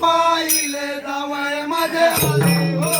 पाहिले जावयमध्ये आले हो.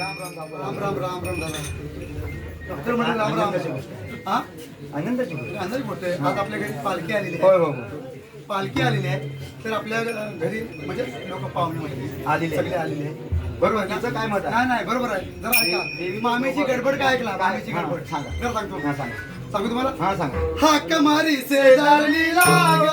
राम राम राम राम दादा डॉक्टर म्हणे राम राम हा आनंदाची गोष्ट. आज पालखी आलेली होय आहे हो हो पालखी आलेली आहे तर आपल्या घरी म्हणजे लोक पाहुणे म्हणजे आलेले. सगळे आलेले बरोबर ना? काय मत आहे? नाही नाही बरोबर आहे जरा देवी- ऐका मामीची गडबड काय ऐकला मामीची हा, गडबड सांगा. जरा सांगतो हा सांगा सांगू तुम्हाला हा सांगा हाक मारी लाग बाग